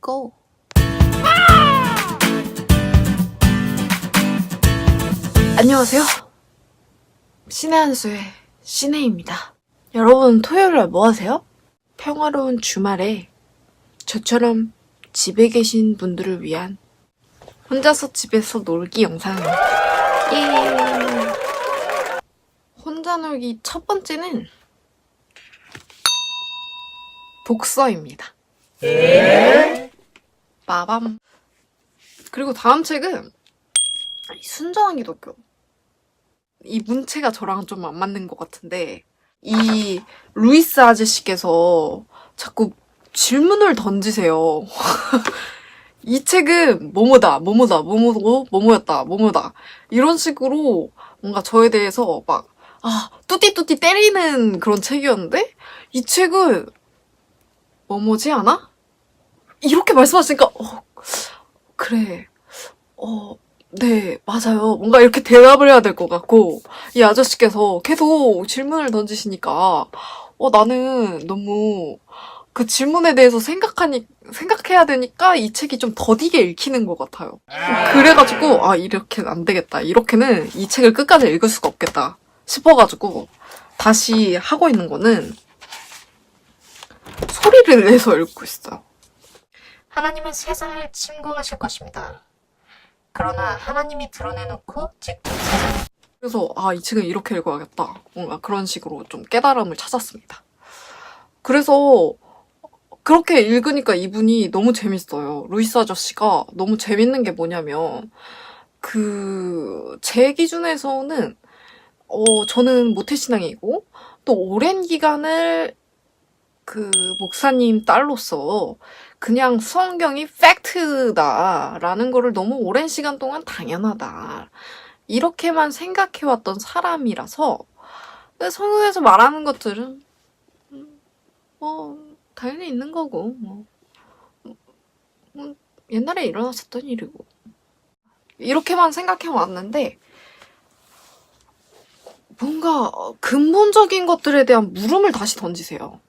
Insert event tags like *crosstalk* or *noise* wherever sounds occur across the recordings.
고! 안녕하세요. 신의 한수의 신혜입니다. 여러분 토요일날 뭐 하세요? 평화로운 주말에 저처럼 집에 계신 분들을 위한 혼자서 집에서 놀기 영상입니다. 예! 혼자 놀기 첫 번째는 독서입니다. 빠밤. 그리고 다음 책은 이 순정한 기독교. 이 문체가 저랑 좀 안 맞는 것 같은데 이 루이스 아저씨께서 자꾸 질문을 던지세요. *laughs* 이 책은 뭐뭐다, 뭐뭐다, 뭐뭐고, 뭐뭐였다, 뭐뭐다. 이런 식으로 뭔가 저에 대해서 막, 아, 뚜띠뚜띠 때리는 그런 책이었는데, 이 책은, 뭐뭐지 않아? 이렇게 말씀하시니까, 어, 그래, 어, 네, 맞아요. 뭔가 이렇게 대답을 해야 될 것 같고, 이 아저씨께서 계속 질문을 던지시니까, 어, 나는 너무 그 질문에 대해서 생각하니, 생각해야 되니까 이 책이 좀 더디게 읽히는 것 같아요. 그래가지고, 아, 이렇게는 안 되겠다. 이렇게는 이 책을 끝까지 읽을 수가 없겠다. 싶어가지고, 다시 하고 있는 거는 소리를 내서 읽고 있어요. 하나님은 세상을 침공하실 것입니다. 그러나 하나님이 드러내놓고 직접 세상을 그래서 아, 이 책은 이렇게 읽어야겠다. 뭔가 그런 식으로 좀 깨달음을 찾았습니다. 그래서 그렇게 읽으니까 이분이 너무 재밌어요. 루이스 아저씨가 너무 재밌는 게 뭐냐면 그 제 기준에서는 어 저는 모태신앙이고 또 오랜 기간을 그 목사님 딸로서 그냥 성경이 팩트다라는 거를 너무 오랜 시간 동안 당연하다. 이렇게만 생각해왔던 사람이라서 근데 성경에서 말하는 것들은 음, 뭐 당연히 있는 거고 뭐 음, 옛날에 일어났었던 일이고 이렇게만 생각해 왔는데 뭔가 근본적인 것들에 대한 물음을 다시 던지세요.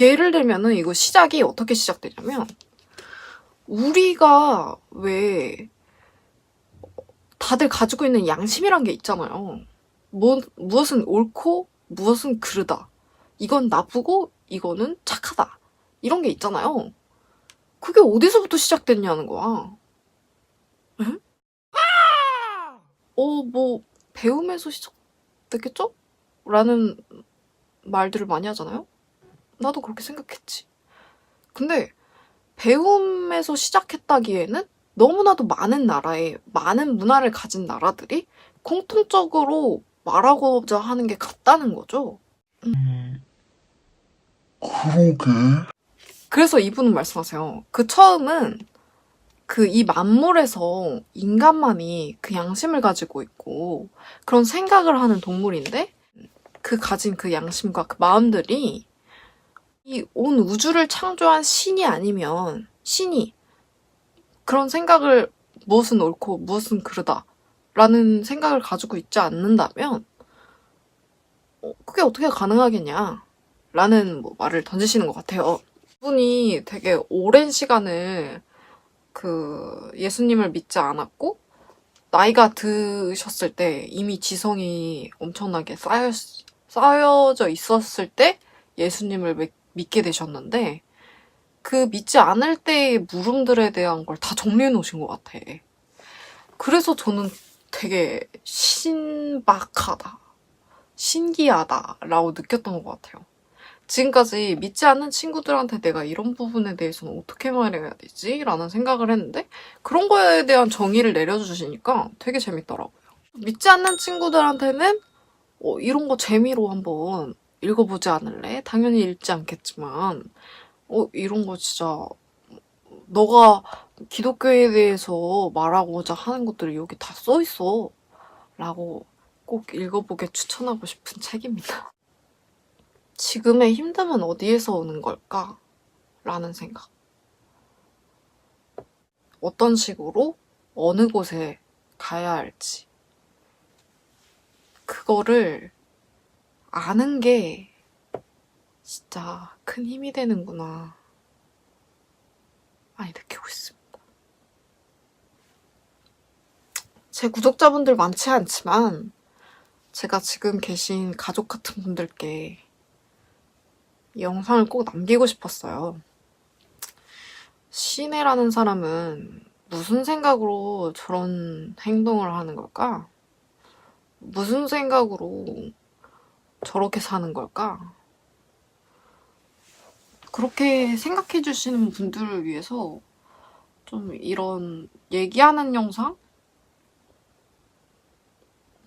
예를 들면은 이거 시작이 어떻게 시작되냐면 우리가 왜 다들 가지고 있는 양심이란 게 있잖아요. 뭐, 무엇은 옳고 무엇은 그르다. 이건 나쁘고 이거는 착하다. 이런 게 있잖아요. 그게 어디서부터 시작됐냐는 거야. 에? 어, 뭐 배움에서 시작됐겠죠? 라는 말들을 많이 하잖아요. 나도 그렇게 생각했지. 근데 배움에서 시작했다기에는 너무나도 많은 나라에 많은 문화를 가진 나라들이 공통적으로 말하고자 하는 게 같다는 거죠. 그러게. 그래서 이분은 말씀하세요. 그 처음은 그 이 만물에서 인간만이 그 양심을 가지고 있고 그런 생각을 하는 동물인데 그 가진 그 양심과 그 마음들이 이 온 우주를 창조한 신이 아니면 신이 그런 생각을 무엇은 옳고 무엇은 그르다 라는 생각을 가지고 있지 않는다면 어, 그게 어떻게 가능하겠냐 라는 뭐 말을 던지시는 것 같아요. 분이 되게 오랜 시간을 그 예수님을 믿지 않았고 나이가 드셨을 때 이미 지성이 엄청나게 쌓여, 쌓여져 있었을 때 예수님을 믿- 믿게 되셨는데 그 믿지 않을 때의 물음들에 대한 걸 다 정리해 놓으신 것 같아. 그래서 저는 되게 신박하다, 신기하다라고 느꼈던 것 같아요. 지금까지 믿지 않는 친구들한테 내가 이런 부분에 대해서는 어떻게 말해야 되지? 라는 생각을 했는데 그런 거에 대한 정의를 내려주시니까 되게 재밌더라고요. 믿지 않는 친구들한테는 어, 이런 거 재미로 한번 읽어보지 않을래? 당연히 읽지 않겠지만 어, 이런 거 진짜 너가 기독교에 대해서 말하고자 하는 것들이 여기 다 써 있어. 라고 꼭 읽어보게 추천하고 싶은 책입니다. 지금의 힘듦은 어디에서 오는 걸까? 라는 생각. 어떤 식으로 어느 곳에 가야 할지. 그거를 아는 게 진짜 큰 힘이 되는구나. 많이 느끼고 있습니다. 제 구독자분들 많지 않지만 제가 지금 계신 가족 같은 분들께 이 영상을 꼭 남기고 싶었어요. 시내라는 사람은 무슨 생각으로 저런 행동을 하는 걸까? 무슨 생각으로 저렇게 사는 걸까? 그렇게 생각해 주시는 분들을 위해서 좀 이런 얘기하는 영상?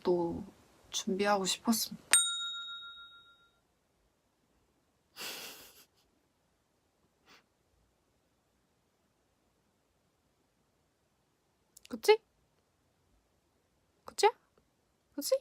또 준비하고 싶었습니다. 그치? 그치? 그치?